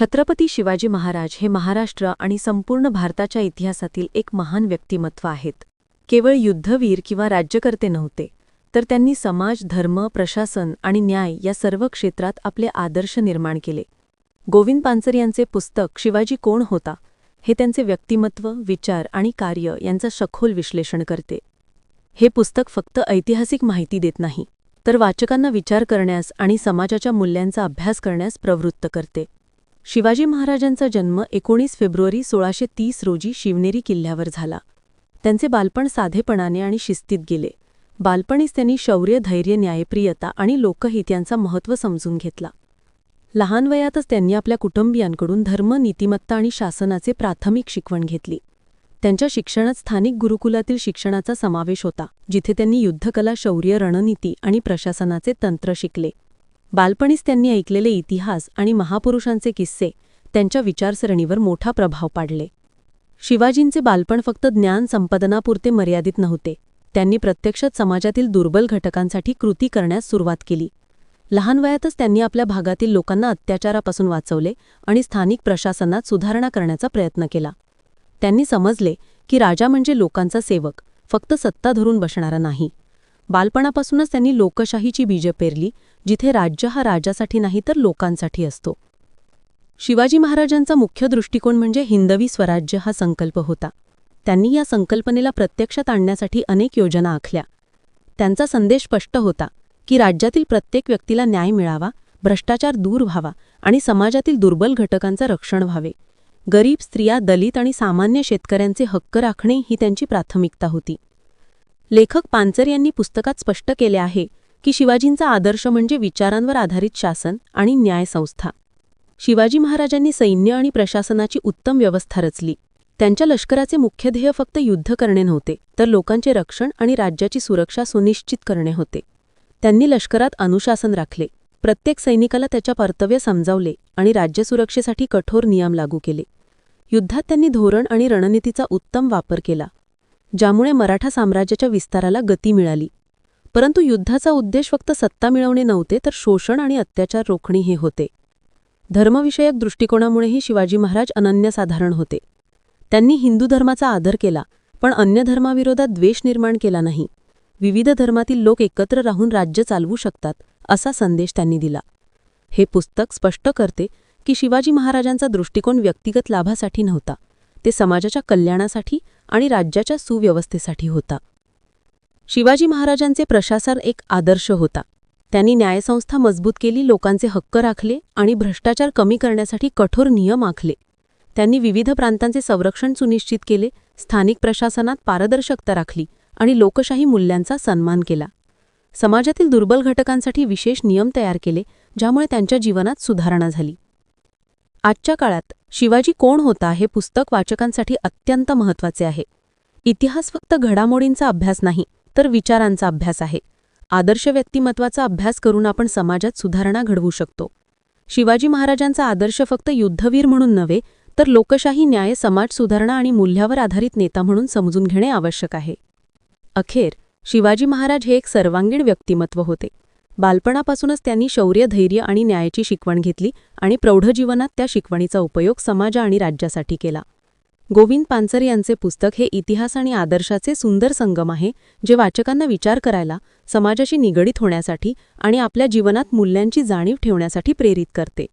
छत्रपती शिवाजी महाराज हे महाराष्ट्र आणि संपूर्ण भारताच्या इतिहासातील एक महान व्यक्तिमत्व आहेत. केवळ युद्धवीर किंवा राज्यकर्ते नव्हते तर त्यांनी समाज धर्म प्रशासन आणि न्याय या सर्व क्षेत्रात आपले आदर्श निर्माण केले. गोविंद पानसर यांचे पुस्तक शिवाजी कोण होता? हे त्यांचे व्यक्तिमत्व विचार आणि कार्य यांचं सखोल विश्लेषण करते. हे पुस्तक फक्त ऐतिहासिक माहिती देत नाही तर वाचकांना विचार करण्यास आणि समाजाच्या मूल्यांचा अभ्यास करण्यास प्रवृत्त करते. शिवाजी महाराजांचा जन्म एकोणीस फेब्रुवारी सोळाशे तीस रोजी शिवनेरी किल्ल्यावर झाला. त्यांचे बालपण साधेपणाने आणि शिस्तीत गेले. बालपणीच त्यांनी शौर्य धैर्य न्यायप्रियता आणि लोकहित यांचा महत्त्व समजून घेतला. लहान वयातच त्यांनी आपल्या कुटुंबियांकडून धर्म नीतिमत्ता आणि शासनाचे प्राथमिक शिकवण घेतली. त्यांच्या शिक्षणात स्थानिक गुरुकुलातील शिक्षणाचा समावेश होता जिथे त्यांनी युद्धकला शौर्य रणनीती आणि प्रशासनाचे तंत्र शिकले. बालपणीच त्यांनी ऐकलेले इतिहास आणि महापुरुषांचे किस्से त्यांच्या विचारसरणीवर मोठा प्रभाव पाडले. शिवाजींचे बालपण फक्त ज्ञान संपादनापुरते मर्यादित नव्हते. त्यांनी प्रत्यक्षात समाजातील दुर्बल घटकांसाठी कृती करण्यास सुरुवात केली. लहान वयातच त्यांनी आपल्या भागातील लोकांना अत्याचारापासून वाचवले आणि स्थानिक प्रशासनात सुधारणा करण्याचा प्रयत्न केला. त्यांनी समजले की राजा म्हणजे लोकांचा सेवक फक्त सत्ता धरून बसणारा नाही. बालपणापासूनच त्यांनी लोकशाहीची बीजं पेरली जिथे राज्य हा राजासाठी नाही तर लोकांसाठी असतो. शिवाजी महाराजांचा मुख्य दृष्टिकोन म्हणजे हिंदवी स्वराज्य हा संकल्प होता. त्यांनी या संकल्पनेला प्रत्यक्षात आणण्यासाठी अनेक योजना आखल्या. त्यांचा संदेश स्पष्ट होता की राज्यातील प्रत्येक व्यक्तीला न्याय मिळावा भ्रष्टाचार दूर व्हावा आणि समाजातील दुर्बल घटकांचं रक्षण व्हावे. गरीब स्त्रिया दलित आणि सामान्य शेतकऱ्यांचे हक्क राखणे ही त्यांची प्राथमिकता होती. लेखक पानसर यांनी पुस्तकात स्पष्ट केले आहे की शिवाजींचा आदर्श म्हणजे विचारांवर आधारित शासन आणि न्यायसंस्था. शिवाजी महाराजांनी सैन्य आणि प्रशासनाची उत्तम व्यवस्था रचली. त्यांच्या लष्कराचे मुख्य ध्येय फक्त युद्ध करणे नव्हते तर लोकांचे रक्षण आणि राज्याची सुरक्षा सुनिश्चित करणे होते. त्यांनी लष्करात अनुशासन राखले प्रत्येक सैनिकाला त्याच्या कर्तव्य समजावले आणि राज्यसुरक्षेसाठी कठोर नियम लागू केले. युद्धात त्यांनी धोरण आणि रणनीतीचा उत्तम वापर केला. ज्यामुळे मराठा साम्राज्याच्या विस्ताराला गती मिळाली. परंतु युद्धाचा उद्देश फक्त सत्ता मिळवणे नव्हते तर शोषण आणि अत्याचार रोखणे हे होते. धर्मविषयक दृष्टिकोनामुळेही शिवाजी महाराज अनन्यसाधारण होते. त्यांनी हिंदू धर्माचा आदर केला पण अन्य धर्माविरोधात द्वेष निर्माण केला नाही. विविध धर्मातील लोक एकत्र राहून राज्य चालवू शकतात असा संदेश त्यांनी दिला. हे पुस्तक स्पष्ट करते की शिवाजी महाराजांचा दृष्टिकोन व्यक्तिगत लाभासाठी नव्हता. ते समाजाच्या कल्याणासाठी आणि राज्याच्या सुव्यवस्थेसाठी होता. शिवाजी महाराजांचे प्रशासन एक आदर्श होता. त्यांनी न्यायसंस्था मजबूत केली लोकांचे हक्क राखले आणि भ्रष्टाचार कमी करण्यासाठी कठोर नियम आखले. त्यांनी विविध प्रांतांचे संरक्षण सुनिश्चित केले स्थानिक प्रशासनात पारदर्शकता राखली आणि लोकशाही मूल्यांचा सन्मान केला. समाजातील दुर्बल घटकांसाठी विशेष नियम तयार केले ज्यामुळे त्यांच्या जीवनात सुधारणा झाली. आजच्या काळात शिवाजी कोण होता हे पुस्तक वाचकांसाठी अत्यंत महत्त्वाचे आहे. इतिहास फक्त घडामोडींचा अभ्यास नाही तर विचारांचा अभ्यास आहे. आदर्श व्यक्तिमत्वाचा अभ्यास करून आपण समाजात सुधारणा घडवू शकतो. शिवाजी महाराजांचा आदर्श फक्त युद्धवीर म्हणून नव्हे तर लोकशाही न्याय समाज सुधारणा आणि मूल्यावर आधारित नेता म्हणून समजून घेणे आवश्यक आहे. अखेर शिवाजी महाराज हे एक सर्वांगीण व्यक्तिमत्व होते. बालपणापासूनच त्यांनी शौर्य धैर्य आणि न्यायाची शिकवण घेतली आणि प्रौढ जीवनात त्या शिकवणीचा उपयोग समाज आणि राज्यासाठी केला. गोविंद पानसर यांचे पुस्तक हे इतिहास आणि आदर्शाचे सुंदर संगम आहे जे वाचकांना विचार करायला समाजाशी निगडीत होण्यासाठी आणि आपल्या जीवनात मूल्यांची जाणीव ठेवण्यासाठी प्रेरित करते.